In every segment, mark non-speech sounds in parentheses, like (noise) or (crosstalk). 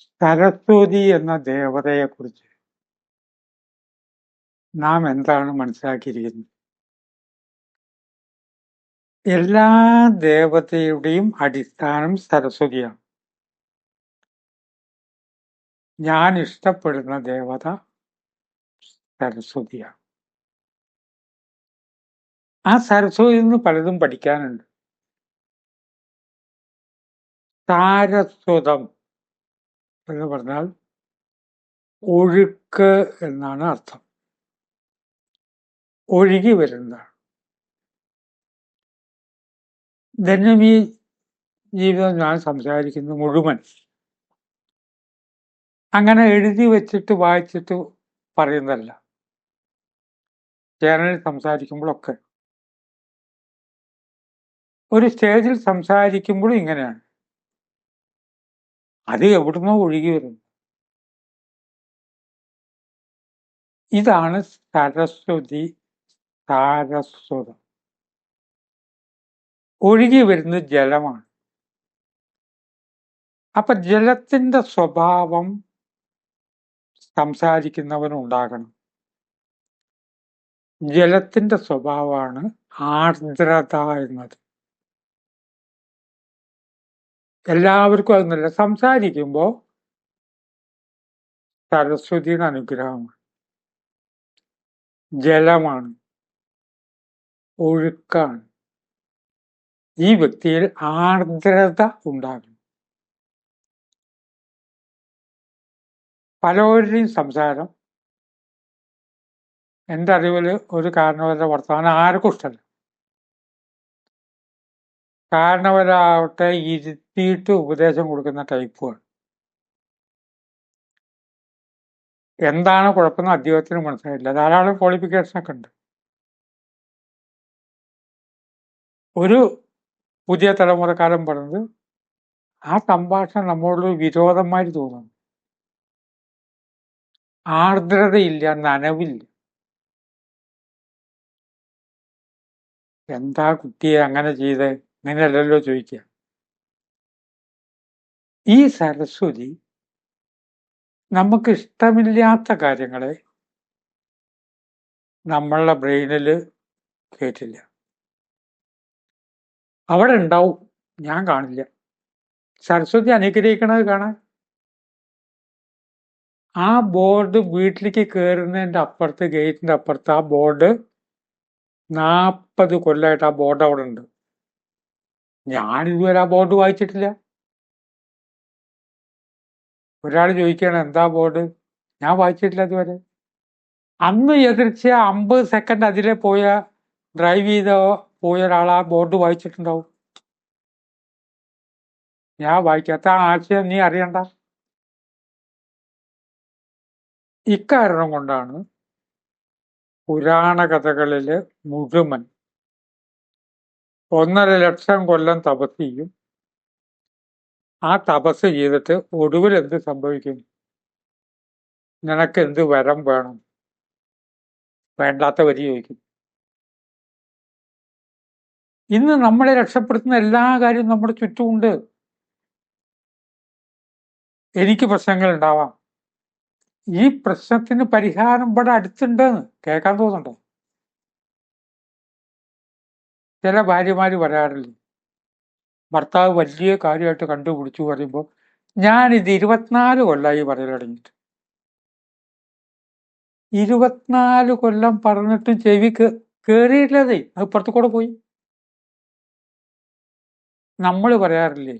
സരസ്വതി എന്ന ദേവതയെക്കുറിച്ച് നാം എന്താണ് മനസ്സിലാക്കിയിരിക്കുന്നത്? എല്ലാ ദേവതയുടെയും അടിസ്ഥാനം സരസ്വതിയാണ്. ഞാൻ ഇഷ്ടപ്പെടുന്ന ദേവത സരസ്വതിയാണ്. ആ സരസ്വതിയിൽ നിന്ന് പലതും പഠിക്കാനുണ്ട്. സാരസ്വതം. എന്ന് പറഞ്ഞാൽ ഒഴുക്ക് എന്നാണ് അർത്ഥം. ഒഴുകി വരുന്നതാണ് ധന്യമീ ജീവിതം ഞാൻ സംസാരിക്കുന്നു മുഴുവൻ. അങ്ങനെ എഴുതി വെച്ചിട്ട് വായിച്ചിട്ട് പറയുന്നതല്ല. ചേനലിൽ സംസാരിക്കുമ്പോഴൊക്കെ. ഒരു സ്റ്റേജിൽ സംസാരിക്കുമ്പോഴും ഇങ്ങനെയാണ്. അത് എവിടുന്നോ ഒഴുകി വരുന്നു. ഇതാണ് സരസ്വതി സാരസ്വതം. ഒഴുകി വരുന്ന ജലമാണ്. അപ്പൊ ജലത്തിന്റെ സ്വഭാവം സംസാരിക്കുന്നവനുണ്ടാകണം. ജലത്തിന്റെ സ്വഭാവമാണ് ആർദ്രത എന്നത്. എല്ലാവർക്കും അതൊന്നുമില്ല സംസാരിക്കുമ്പോൾ സരസ്വതിയുടെ അനുഗ്രഹമാണ്. ജലമാണ്. ഒഴുക്കാണ്. ഈ വ്യക്തിയിൽ ആർദ്രത ഉണ്ടാകും പലരുടെയും സംസാരം എന്റെ ഒരു കാരണവരുടെ വർത്തമാനം ആർക്കും ഇഷ്ടമല്ല. കാരണവരാവട്ടെ ഇരുത്തിയിട്ട് ഉപദേശം കൊടുക്കുന്ന ടൈപ്പുകൾ. എന്താണ് കുഴപ്പമെന്ന് അദ്ദേഹത്തിന് മനസ്സിലായില്ല. ധാരാളം ക്വാളിഫിക്കേഷനൊക്കെ ഉണ്ട്. ഒരു പുതിയ തലമുറക്കാരൻ പറഞ്ഞത് ആ സംഭാഷണം നമ്മളോട് വിരോധമായി തോന്നുന്നു. ആർദ്രതയില്ല നനവില്ല. എന്താ കുട്ടിയെ അങ്ങനെ ചെയ്ത്? അങ്ങനെയല്ലല്ലോ ചോദിക്കുക. ഈ സരസ്വതി നമുക്ക് ഇഷ്ടമില്ലാത്ത കാര്യങ്ങളെ നമ്മളുടെ ബ്രെയിനിൽ കേട്ടില്ല അവിടെ ഉണ്ടാവും. ഞാൻ കാണില്ല. സരസ്വതി അനുഗ്രഹിക്കണത് കാണാൻ. ആ ബോർഡ് വീട്ടിലേക്ക് കയറുന്നതിന്റെ അപ്പുറത്ത് ഗേറ്റിന്റെ അപ്പുറത്ത് ആ ബോർഡ് നാൽപ്പത് കൊല്ലമായിട്ട് ആ ബോർഡ് അവിടെ ഉണ്ട്. ഞാൻ ഇതുവരെ ആ ബോർഡ് വായിച്ചിട്ടില്ല. ഒരാൾ ചോദിക്കുകയാണ് എന്താ ബോർഡ് ഞാൻ വായിച്ചിട്ടില്ല ഇതുവരെ. അന്ന് എതിർച്ച അമ്പത് സെക്കൻഡ് അതിലെ പോയ ഡ്രൈവ് ചെയ്ത പോയ ഒരാൾ ആ ബോർഡ് വായിച്ചിട്ടുണ്ടാവും. ഞാൻ വായിക്കാത്ത ആശയം നീ അറിയണ്ട. ഇക്കാരണം കൊണ്ടാണ് പുരാണ കഥകളിലെ മുഴുവൻ ഒന്നര ലക്ഷം കൊല്ലം തപസ് ചെയ്യും. ആ തപസ് ചെയ്തിട്ട് ഒടുവിൽ എന്ത് സംഭവിക്കും? നിനക്ക് എന്ത് വരം വേണം? വേണ്ടാത്ത വരി ചോദിക്കും. ഇന്ന് നമ്മളെ രക്ഷപ്പെടുത്തുന്ന എല്ലാ കാര്യവും നമ്മുടെ ചുറ്റുമുണ്ട്. എനിക്ക് പ്രശ്നങ്ങൾ ഉണ്ടാവാം. ഈ പ്രശ്നത്തിന് പരിഹാരം ഇവിടെ അടുത്തുണ്ടെന്ന് കേൾക്കാൻ തോന്നുന്നുണ്ടോ? ചില ഭാര്യമാർ പറയാറില്ലേ ഭർത്താവ് വലിയ കാര്യമായിട്ട് കണ്ടുപിടിച്ചു പറയുമ്പോൾ ഞാനിത് ഇരുപത്തിനാല് കൊല്ലമായി പറയൽ തുടങ്ങിയിട്ട്. ഇരുപത്തിനാല് കൊല്ലം പറഞ്ഞിട്ടും ചെവി കേറിയിട്ടില്ലതേ അത് പുറത്തു കൂടെ പോയി. നമ്മൾ പറയാറില്ലേ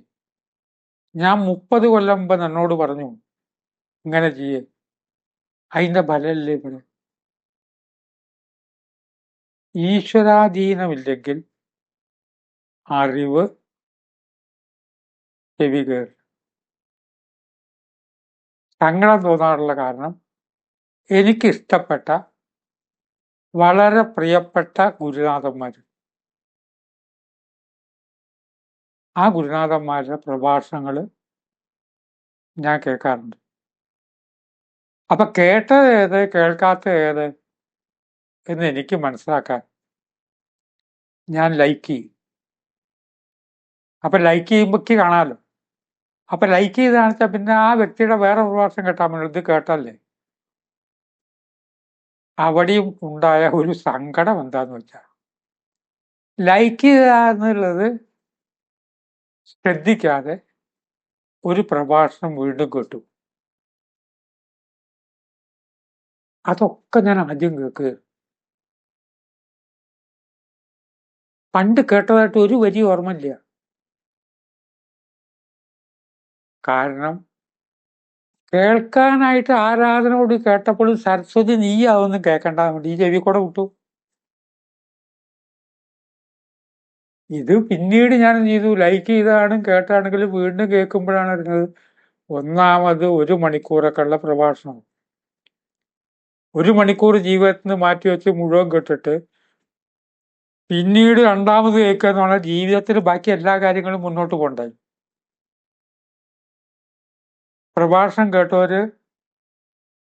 ഞാൻ മുപ്പത് കൊല്ലം മുമ്പ് എന്നോട് പറഞ്ഞു ഇങ്ങനെ ചെയ്യേ അതിന്റെ ഫലമല്ലേ ഇവിടെ. ഈശ്വരാധീനമില്ലെങ്കിൽ അറിവ് ചെവി കയറി സങ്കടം തോന്നാറുള്ള കാരണം എനിക്കിഷ്ടപ്പെട്ട വളരെ പ്രിയപ്പെട്ട ഗുരുനാഥന്മാർ ആ ഗുരുനാഥന്മാരുടെ പ്രഭാഷണങ്ങൾ ഞാൻ കേൾക്കാറുണ്ട്. അപ്പൊ കേട്ടത് ഏത് കേൾക്കാത്ത ഏത് എന്ന് എനിക്ക് മനസ്സിലാക്കാൻ ഞാൻ ലൈക്ക് ചെയ്യും. അപ്പൊ ലൈക്ക് ചെയ്യുമ്പോഴേക്ക് കാണാമല്ലോ അപ്പൊ ലൈക്ക് ചെയ്ത് കാണിച്ചാൽ പിന്നെ ആ വ്യക്തിയുടെ വേറെ പ്രഭാഷണം കേട്ടാൽ മതി. ഇത് കേട്ടല്ലേ? അവിടെയും ഉണ്ടായ ഒരു സങ്കടം എന്താന്ന് വെച്ചാൽ ലൈക്ക് ചെയ്യുക എന്നുള്ളത് ശ്രദ്ധിക്കാതെ ഒരു പ്രഭാഷണം വീണ്ടും കേട്ടു. അതൊക്കെ ഞാൻ ആദ്യം കേൾക്കുക പണ്ട് കേട്ടതായിട്ട് ഒരു വരി ഓർമ്മയില്ല. കാരണം കേൾക്കാനായിട്ട് ആരാധന കൂടി കേട്ടപ്പോൾ സരസ്വതി നീയാവുന്നു കേൾക്കണ്ട ഈ ചെവി കൂടെ വിട്ടു. ഇത് പിന്നീട് ഞാൻ ചെയ്തു? ലൈക്ക് ചെയ്താണ് കേട്ടാണെങ്കിലും വീണ്ടും കേൾക്കുമ്പോഴാണ് അറിഞ്ഞത് ഒന്നാമത് ഒരു മണിക്കൂറൊക്കെ ഉള്ള പ്രഭാഷണം. ഒരു മണിക്കൂർ ജീവിതത്തിൽ നിന്ന് മാറ്റി വെച്ച് മുഴുവൻ കേട്ടിട്ട് പിന്നീട് രണ്ടാമത് കേൾക്കുക എന്ന് പറഞ്ഞാൽ ജീവിതത്തിൽ ബാക്കി എല്ലാ കാര്യങ്ങളും മുന്നോട്ട് പോകണ്ടായി പ്രഭാഷണം കേട്ടവര്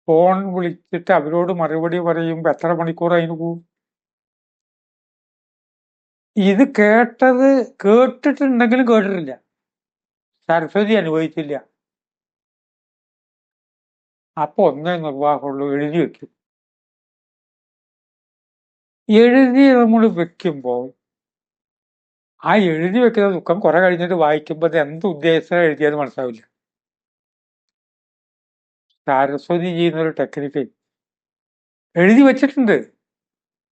ഫോൺ വിളിച്ചിട്ട് അവരോട് മറുപടി പറയുമ്പോൾ എത്ര മണിക്കൂർ അതിന് പോവും ഇത് കേട്ടത് കേട്ടിട്ടുണ്ടെങ്കിലും കേട്ടിട്ടില്ല. സരസ്വതി അനുഭവിച്ചില്ല. അപ്പൊ ഒന്നേ നിർവാഹമുള്ളൂ എഴുതി വെക്കും. എഴുതി നമ്മൾ വെക്കുമ്പോൾ ആ എഴുതി വെക്കുന്ന ദുഃഖം കുറെ കഴിഞ്ഞിട്ട് വായിക്കുമ്പോൾ അത് എന്ത് ഉദ്ദേശം എഴുതിയെന്ന് മനസ്സിലാവില്ല. സരസ്വതി ചെയ്യുന്ന ഒരു ടെക്നിക്ക് എഴുതി വെച്ചിട്ടുണ്ട്.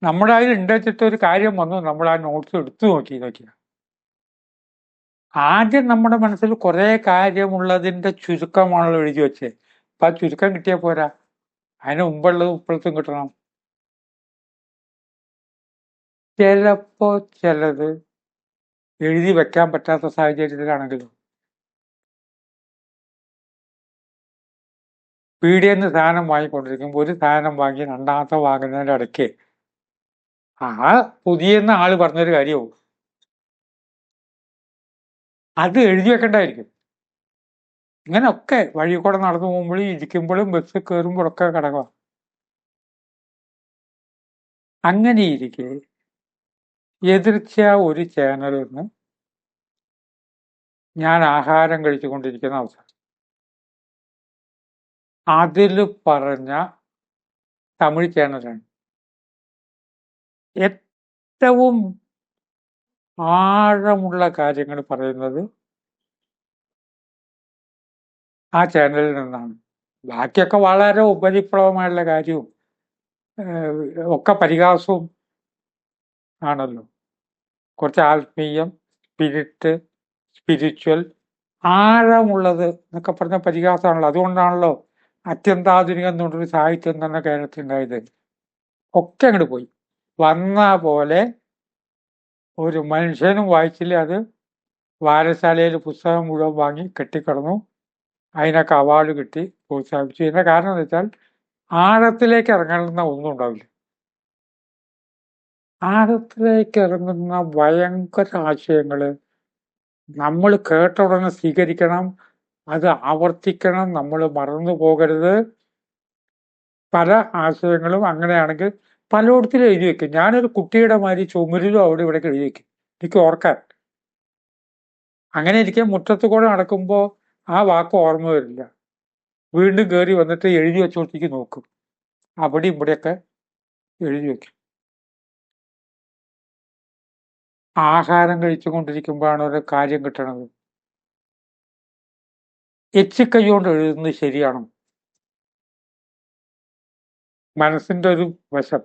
നമ്മുടെ അതിൽ ഉണ്ടാച്ചിട്ട് ഒരു കാര്യം വന്നു നമ്മൾ ആ നോട്ട്സ് എടുത്തു നോക്കി നോക്കിയ ആദ്യം നമ്മുടെ മനസ്സിൽ കുറെ കാര്യമുള്ളതിന്റെ ചുരുക്കമാണല്ലോ എഴുതി വെച്ചത് അപ്പൊ ആ ചുരുക്കം കിട്ടിയാൽ പോരാ. അതിന് മുമ്പുള്ളത് ഇപ്പോഴത്തും കിട്ടണം. ചിലപ്പോ ചിലത് എഴുതി വെക്കാൻ പറ്റാത്ത സാഹചര്യത്തിലാണെങ്കിലും പീടിയെന്ന് സാധനം വാങ്ങിക്കൊണ്ടിരിക്കുമ്പോൾ ഒരു സാധനം വാങ്ങി രണ്ടാമത്തെ വാങ്ങുന്നതിന്റെ ഇടയ്ക്ക്. ആ പുതിയെന്ന ആൾ പറഞ്ഞൊരു കാര്യവും. അത് എഴുതി വെക്കണ്ടായിരിക്കും ഇങ്ങനെയൊക്കെ വഴി കൂടെ നടന്നു പോകുമ്പോഴും ഇരിക്കുമ്പോഴും ബസ് കയറുമ്പോഴൊക്കെ കിടക്കുക. അങ്ങനെ ഇരിക്കെ എതിർച്ച ഒരു ചാനലിൽ നിന്ന് ഞാൻ ആഹാരം കഴിച്ചുകൊണ്ടിരിക്കുന്ന അവസരം അതിൽ പറഞ്ഞ തമിഴ് ചാനലാണ് ഏറ്റവും ആഴമുള്ള കാര്യങ്ങൾ പറയുന്നത് ആ ചാനലിൽ നിന്നാണ്. ബാക്കിയൊക്കെ വളരെ ഉപരിപ്ലവമായുള്ള കാര്യവും ഒക്കെ പരിഹാസവും ആണല്ലോ. കുറച്ച് ആത്മീയം സ്പിരിറ്റ് സ്പിരിച്വൽ ആഴമുള്ളത് എന്നൊക്കെ പറഞ്ഞ പരിഹാസമാണല്ലോ. അതുകൊണ്ടാണല്ലോ അത്യന്താധുനികം എന്നുള്ളൊരു സാഹിത്യം തന്നെ കേരളത്തിൽ ഉണ്ടായത്. ഒക്കെ അങ്ങോട്ട് പോയി. വന്ന പോലെ ഒരു മനുഷ്യനും വായിച്ചില്ല. അത് വായനശാലയിൽ പുസ്തകം മുഴുവൻ വാങ്ങി കെട്ടിക്കിടന്നു. അതിനൊക്കെ അവാർഡ് കിട്ടി പ്രോത്സാഹിപ്പിച്ചു. ഇതിന്റെ കാരണം എന്ന് വെച്ചാൽ ആഴത്തിലേക്ക് ഇറങ്ങുന്ന ഒന്നും ഉണ്ടാവില്ല. ആഴത്തിലേക്ക് ഇറങ്ങുന്ന ഭയങ്കര ആശയങ്ങൾ നമ്മൾ കേട്ട ഉടനെ സ്വീകരിക്കണം. അത് ആവർത്തിക്കണം നമ്മൾ മറന്നു പോകരുത്. പല ആശയങ്ങളും അങ്ങനെയാണെങ്കിൽ പലയിടത്തിലും എഴുതി വെക്കും. ഞാനൊരു കുട്ടിയുടെ മാതിരി ചുമരിലും അവിടെ ഇവിടെ എഴുതി വെക്കും. എനിക്ക് ഓർക്കാൻ. അങ്ങനെ ഇരിക്കെ മുറ്റത്ത് കൂടെ നടക്കുമ്പോൾ ആ വാക്ക് ഓർമ്മ വരില്ല. വീണ്ടും കയറി വന്നിട്ട് എഴുതി വെച്ചോടത്തേക്ക് നോക്കും. അവിടെ ഇവിടെയൊക്കെ എഴുതി വെക്കും. ആഹാരം കഴിച്ചുകൊണ്ടിരിക്കുമ്പോഴാണ് ഒരു കാര്യം കിട്ടണത്. എച്ചിക്കൈ കൊണ്ട് എഴുതുന്നത് ശരിയാണ്? മനസ്സിന്റെ ഒരു വശം.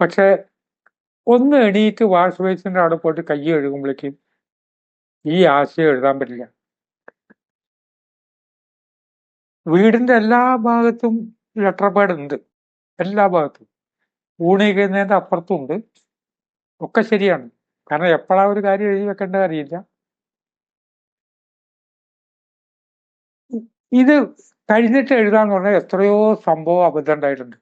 പക്ഷെ ഒന്ന് എണീറ്റ് വാഷ് ബേസിന്റെ അവിടെ പോയിട്ട് കൈ എഴുതുമ്പോഴേക്കും ഈ ആശയം എഴുതാൻ പറ്റില്ല. വീടിന്റെ എല്ലാ ഭാഗത്തും ലെറ്റർ പാഡ് ഉണ്ട് എല്ലാ ഭാഗത്തും. ഊണി കഴിയുന്നതിന്റെ അപ്പുറത്തും ഉണ്ട്. ഒക്കെ ശരിയാണ്. കാരണം എപ്പോഴാ ഒരു കാര്യം എഴുതി വെക്കേണ്ട കാര്യമില്ല ഇത് കഴിഞ്ഞിട്ട് എഴുതാന്ന് പറഞ്ഞാൽ എത്രയോ സംഭവം അബദ്ധം ഉണ്ടായിട്ടുണ്ട്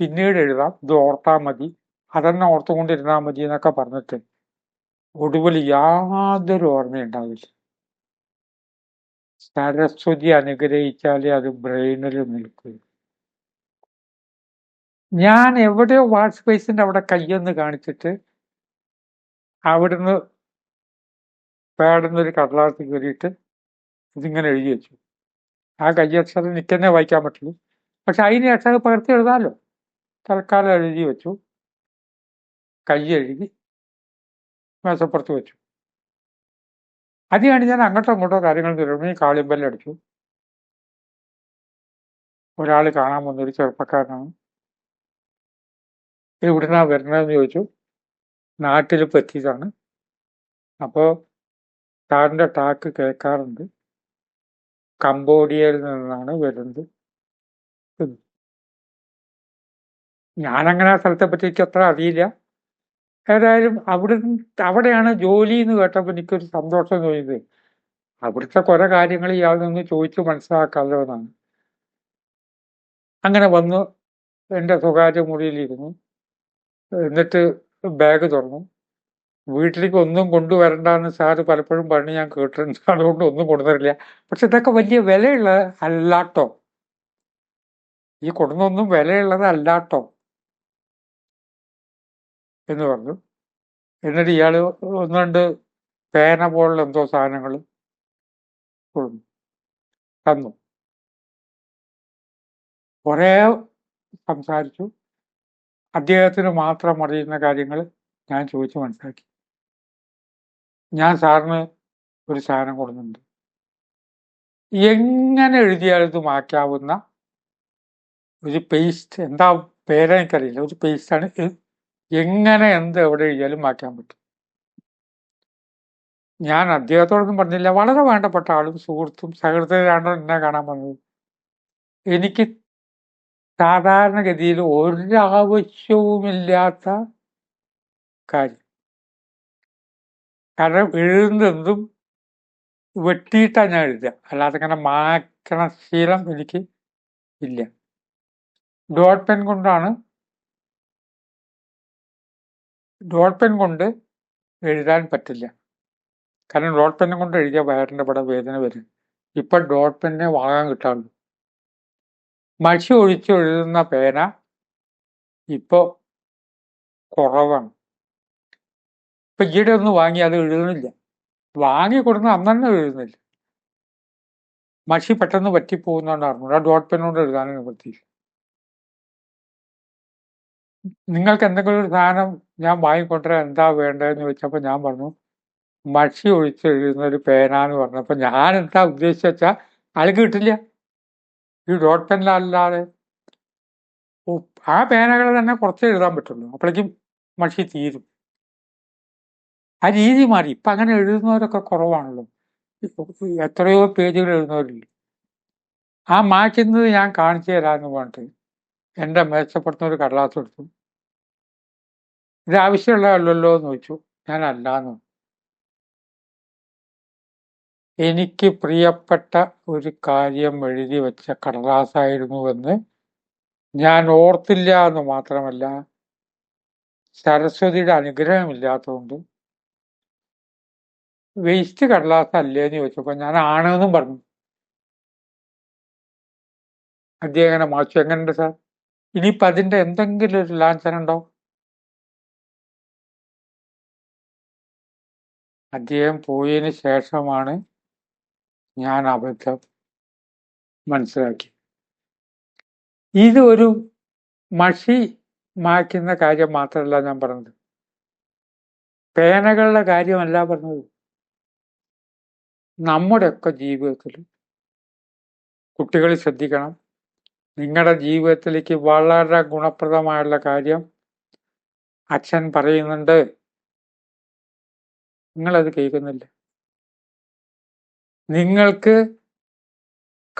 പിന്നീട് എഴുതാം ഇത് ഓർത്താൽ മതി അതെന്നെ ഓർത്തുകൊണ്ടിരുന്നാൽ മതി എന്നൊക്കെ പറഞ്ഞിട്ട് ഒടുവിൽ യാതൊരു ഓർമ്മയുണ്ടാവില്ല. സരസ്വതി അനുഗ്രഹിച്ചാലേ അത് ബ്രെയിനിൽ നിൽക്കൂ. ഞാൻ എവിടെയോ വാട്ട് സ്പേസിന്റെ അവിടെ കയ്യൊന്ന് കാണിച്ചിട്ട് അവിടുന്ന് പേടുന്നൊരു കടലാസ് കയറിയിട്ട് ഇതിങ്ങനെ എഴുതി വെച്ചു. ആ കയ്യക്ഷരം നിൽക്കുന്നേ വായിക്കാൻ പറ്റുള്ളൂ പക്ഷെ അതിന് അക്ഷരം പകർത്തി എഴുതാമല്ലോ തൽക്കാലം എഴുതി വെച്ചു. കൈ എഴുതി മേശപ്പുറത്ത് വെച്ചു. അത് കഴിഞ്ഞ് ഞാൻ അങ്ങോട്ടോ അങ്ങോട്ടോ കാര്യങ്ങൾ തിരുമ്പി കാളിമ്പല്ലടിച്ചു ഒരാൾ കാണാൻ വന്നൊരു ചെറുപ്പക്കാരനാണ്. എവിടുന്നാ വരുന്നതെന്ന് ചോദിച്ചു. നാട്ടിൽ പറ്റിയതാണ്. അപ്പോൾ താറിന്റെ ടാക്ക് കേൾക്കാറുണ്ട്. കംബോഡിയയിൽ നിന്നാണ് വരുന്നത്. ഞാനങ്ങനെ ആ സ്ഥലത്തെ പറ്റി അത്ര അറിയില്ല. ഏതായാലും അവിടെ അവിടെയാണ് ജോലി എന്ന് കേട്ടപ്പോൾ എനിക്കൊരു സന്തോഷം തോന്നിയത്. അവിടുത്തെ കുറെ കാര്യങ്ങൾ ഇയാൾ നിന്ന് ചോദിച്ച് മനസ്സിലാക്കാമല്ലോ എന്നാണ്. അങ്ങനെ വന്നു. എന്റെ സ്വകാര്യ മുറിയിലിരുന്നു. എന്നിട്ട് ബാഗ് തുറന്നു. വീട്ടിലേക്ക് ഒന്നും കൊണ്ടുവരണ്ടെന്ന് സാറ് പലപ്പോഴും പറഞ്ഞ് ഞാൻ കേട്ടിട്ടുണ്ട്. (laughs) അതുകൊണ്ട് ഒന്നും കൊണ്ടുവരില്ല പക്ഷെ ഇതൊക്കെ വലിയ വിലയുള്ള അല്ലാട്ടോ. ഈ കൊടുന്നൊന്നും വിലയുള്ളത് അല്ലാട്ടോ. എന്ന് പറഞ്ഞു. എന്നിട്ട് ഇയാൾ ഒന്ന് രണ്ട് പേന പോലുള്ള എന്തോ സാധനങ്ങൾ തന്നു. കുറേ സംസാരിച്ചു. അദ്ദേഹത്തിന് മാത്രം അറിയുന്ന കാര്യങ്ങൾ ഞാൻ ചോദിച്ചു മനസ്സിലാക്കി. ഞാൻ സാറിന് ഒരു സാധനം കൊടുക്കുന്നുണ്ട്. എങ്ങനെ എഴുതിയാൽ ഇത് മാറ്റാവുന്ന ഒരു പേസ്റ്റ് എന്താ പേരെനിക്കറിയില്ല ഒരു പേസ്റ്റാണ് എങ്ങനെ എന്ത് എവിടെ എഴുതിയാലും മാറ്റാൻ പറ്റും. ഞാൻ അദ്ദേഹത്തോടൊന്നും പറഞ്ഞില്ല. വളരെ വേണ്ടപ്പെട്ട ആളും സുഹൃത്തും സഹൃദയരാണോ എന്നെ കാണാൻ വന്നത്. എനിക്ക് സാധാരണഗതിയിൽ ഒരാവശ്യവുമില്ലാത്ത കാര്യം. കാരണം എഴുതുന്നതെന്തും വെട്ടിയിട്ടാണ് ഞാൻ എഴുതുക. അല്ലാതെ ഇങ്ങനെ മാക്കണ ശീലം എനിക്ക് ഇല്ല. ഡോട്ട് പെൻ കൊണ്ടാണ് ഡോട്ട് പെൻ കൊണ്ട് എഴുതാൻ പറ്റില്ല. കാരണം ഡോട്ട് പെന്നെ കൊണ്ട് എഴുതിയ വയറിന്റെ പടം വേദന വരും. ഇപ്പൊ ഡോട്ട് പെന്നെ വാങ്ങാൻ കിട്ടാറുള്ളൂ. മഷി ഒഴിച്ച് എഴുതുന്ന പേന ഇപ്പോ കുറവാണ്. ഇപ്പൊ ഈയിടെ ഒന്ന് വാങ്ങി അത് എഴുതുന്നില്ല. വാങ്ങി കൊടുത്ത അന്ന് തന്നെ എഴുതുന്നില്ല. മഷി പെട്ടെന്ന് പറ്റിപ്പോകുന്നോണ്ടാണ് ആ ഡോട്ട് പെൻ കൊണ്ട് എഴുതാനും നിവൃത്തിയില്ല നിങ്ങൾക്ക് എന്തെങ്കിലും ഒരു സാധനം ഞാൻ വാങ്ങിക്കൊണ്ടുവരാൻ എന്താ വേണ്ടതെന്ന് ചോദിച്ചപ്പോൾ ഞാൻ പറഞ്ഞു മഷി ഒഴിച്ച് എഴുതുന്ന ഒരു പേന എന്ന് പറഞ്ഞപ്പോൾ ഞാൻ എന്താ ഉദ്ദേശിച്ച വെച്ചാൽ ആൾക്ക് കിട്ടില്ല. ഈ ഡോട്ട് പെനിലല്ലാതെ ആ പേനകൾ തന്നെ കുറച്ച് എഴുതാൻ പറ്റുള്ളൂ. അപ്പോഴേക്കും മഷി തീരും. ആ രീതി മാറി. ഇപ്പൊ അങ്ങനെ എഴുതുന്നവരൊക്കെ കുറവാണല്ലോ. എത്രയോ പേജുകൾ എഴുതുന്നവരില്ല? ആ മാറ്റുന്നത് ഞാൻ കാണിച്ചു തരാമെന്ന് പറഞ്ഞിട്ട് എന്റെ മെച്ചപ്പെടുത്തുന്ന ഒരു കടലാസ് എടുത്തു. ഇത് ആവശ്യമുള്ളതല്ലോ എന്ന് ചോദിച്ചു. ഞാൻ അല്ലാന്ന് എനിക്ക് പ്രിയപ്പെട്ട ഒരു കാര്യം എഴുതി വെച്ച കടലാസായിരുന്നുവെന്ന് ഞാൻ ഓർത്തില്ല എന്ന് മാത്രമല്ല സരസ്വതിയുടെ അനുഗ്രഹമില്ലാത്തതുകൊണ്ട് വേസ്റ്റ് കടലാസ് അല്ലേന്ന് ചോദിച്ചപ്പോൾ ഞാൻ ആണെന്നും പറഞ്ഞു. അദ്ദേഹം അങ്ങനെ മാച്ചു എങ്ങനെയുണ്ട് സാർ? ഇനിയിപ്പോൾ അതിന്റെ എന്തെങ്കിലും ഒരു ലാഞ്ചന ഉണ്ടോ? അദ്ദേഹം പോയതിന് ശേഷമാണ് ഞാൻ അബദ്ധം മനസ്സിലാക്കി. ഇത് ഒരു മഷി മായ്ക്കുന്ന കാര്യം മാത്രമല്ല ഞാൻ പറഞ്ഞത്. പേനകളുടെ കാര്യമല്ല പറഞ്ഞത്. നമ്മുടെയൊക്കെ ജീവിതത്തിൽ കുട്ടികൾ ശ്രദ്ധിക്കണം. നിങ്ങളുടെ ജീവിതത്തിലേക്ക് വളരെ ഗുണപ്രദമായുള്ള കാര്യം അച്ഛൻ പറയുന്നുണ്ട്. നിങ്ങളത് കേൾക്കുന്നില്ല. നിങ്ങൾക്ക്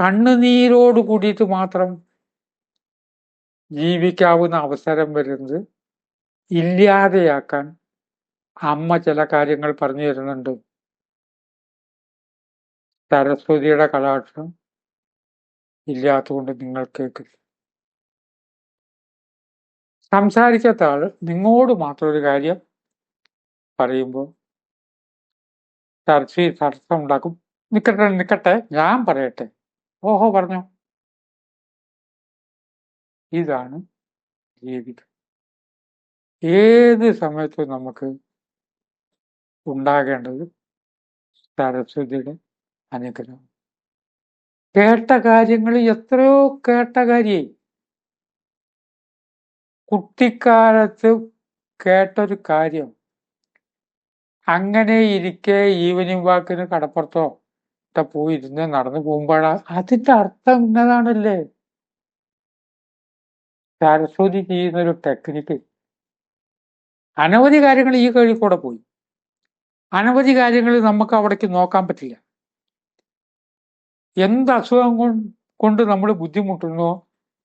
കണ്ണുനീരോട് കൂടിയിട്ട് മാത്രം ജീവിക്കാവുന്ന അവസരം വരുന്നത് ഇല്ലാതെയാക്കാൻ അമ്മ ചില കാര്യങ്ങൾ പറഞ്ഞു തരുന്നുണ്ട്. സരസ്വതിയുടെ കടാക്ഷം ഇല്ലാത്തതുകൊണ്ട് നിങ്ങൾ കേൾക്കില്ല സംസാരിക്കാത്ത ആൾ നിങ്ങളോട് മാത്രം ഒരു കാര്യം പറയുമ്പോൾ ചർച്ച ചർച്ച ഉണ്ടാക്കും നിൽക്കട്ടെ നിൽക്കട്ടെ ഞാൻ പറയട്ടെ. ഓഹോ പറഞ്ഞോ. ഇതാണ് ജീവിതം. ഏത് സമയത്തും നമുക്ക് ഉണ്ടാകേണ്ടത് സരസ്വതിയുടെ അനുഗ്രഹം. കേട്ട കാര്യങ്ങൾ എത്രയോ കേട്ട കാര്യേ. കുട്ടിക്കാലത്ത് കേട്ടൊരു കാര്യം. അങ്ങനെ ഇരിക്കെ ഈവനിങ് വാക്കിന് കടപ്പുറത്തോ ഇട്ട പോയിരുന്ന് നടന്നു പോകുമ്പോഴാ അതിന്റെ അർത്ഥം ഇന്നതാണല്ലേ സരസ്വതി ചെയ്യുന്നൊരു ടെക്നിക്ക്. അനവധി കാര്യങ്ങൾ ഈ കഴിക്കൂടെ കൂടെ പോയി. അനവധി കാര്യങ്ങൾ നമുക്ക് അവിടേക്ക് നോക്കാൻ പറ്റില്ല. എന്ത് അസുഖം കൊണ്ട് നമ്മൾ ബുദ്ധിമുട്ടുന്നോ?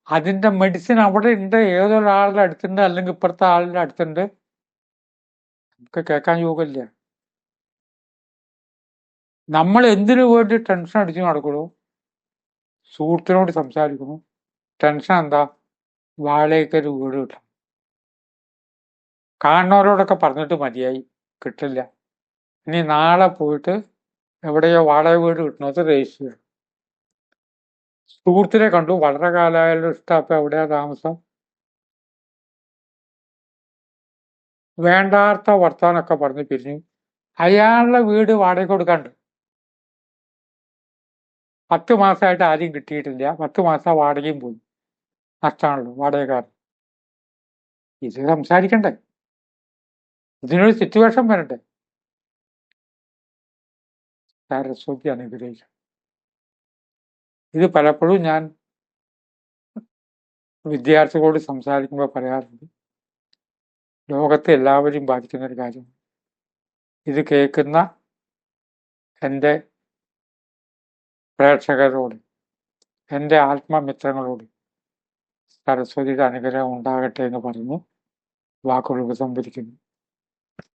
അതിന്റെ മെഡിസിൻ അവിടെ ഉണ്ട്. ഏതൊരാളുടെ അടുത്തുണ്ട്? അല്ലെങ്കിൽ ഇപ്പുറത്തെ ആളുടെ അടുത്തുണ്ട്? നമുക്ക് കേൾക്കാൻ യോഗമില്ല നമ്മൾ എന്തിനു വേണ്ടി ടെൻഷൻ അടിച്ചു നടക്കണു സുഹൃത്തിനോട് സംസാരിക്കുന്നു. ടെൻഷൻ എന്താ? വാഴയ്ക്കൊരു വീട് കിട്ടണം കാണുന്നവരോടൊക്കെ പറഞ്ഞിട്ട് മതിയായി. കിട്ടില്ല. ഇനി നാളെ പോയിട്ട് എവിടെയോ വാടക വീട് കിട്ടണത് രജിസ്റ്റർ ചെയ്യണം സുഹൃത്തിനെ കണ്ടു. വളരെ കാലമായാലും ഇഷ്ടം അപ്പൊ എവിടെയാ താമസം? വേണ്ടാത്ത വർത്താനൊക്കെ പറഞ്ഞ് പിരിഞ്ഞു. അയാളുടെ വീട് വാടക കൊടുക്കാണ്ട് പത്ത് മാസമായിട്ട് ആരും കിട്ടിയിട്ടില്ല. പത്ത് മാസം വാടകയും പോയി. നഷ്ടമാണല്ലോ വാടകക്കാരൻ. ഇത് സംസാരിക്കണ്ടേ? ഇതിനൊരു സിറ്റുവേഷൻ വരട്ടെ സരസ്വതി അനുഗ്രഹിക്കും ഇത് പലപ്പോഴും ഞാൻ വിദ്യാർത്ഥികളോട് സംസാരിക്കുമ്പോൾ പറയാറുണ്ട്. ലോകത്തെ എല്ലാവരെയും ബാധിക്കുന്ന ഒരു കാര്യം. ഇത് കേൾക്കുന്ന എന്റെ പ്രേക്ഷകരോട് എന്റെ ആത്മമിത്രങ്ങളോട് സരസ്വതിയുടെ അനുഗ്രഹം ഉണ്ടാകട്ടെ എന്ന് പറഞ്ഞു വാക്കുകൾ ഉപസംഹരിക്കുന്നു.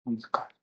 നമസ്കാരം.